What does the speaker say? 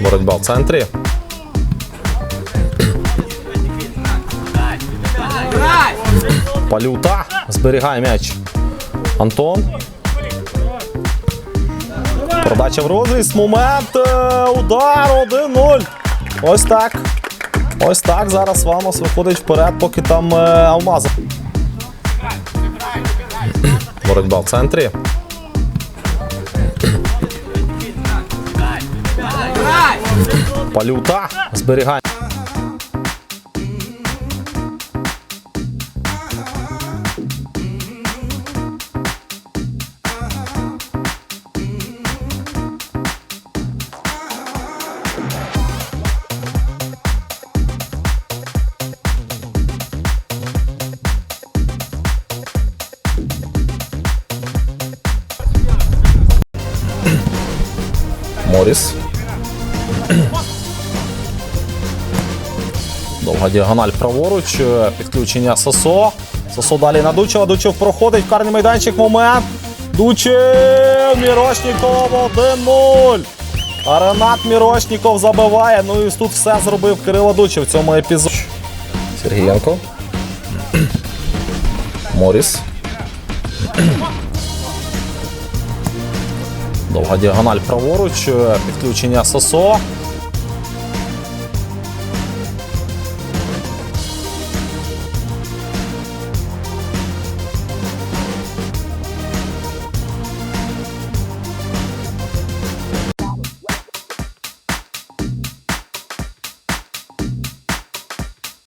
Боротьба в центрі. Палюта. Зберігає м'яч. Антон. Продача в розріз. Момент. е, Удар 1-0. Ось так. Ось так. Зараз Вамос виходить вперед, поки там е, Алмаза. Боротьба в центрі. Палюта. Зберігає. Моріс. Довга діагональ праворуч. е, Підключення Сосо. Сосо далі на Дучева. Дучев проходить карний майданчик. Момент. Дучев! Мірошніков 1-0. А Ренат Мірошніков забиває. Ну і тут все зробив Кирило Дучев в цьому епізоді. Сергієнко. Моріс. Довга діагональ праворуч. е, Підключення Сосо.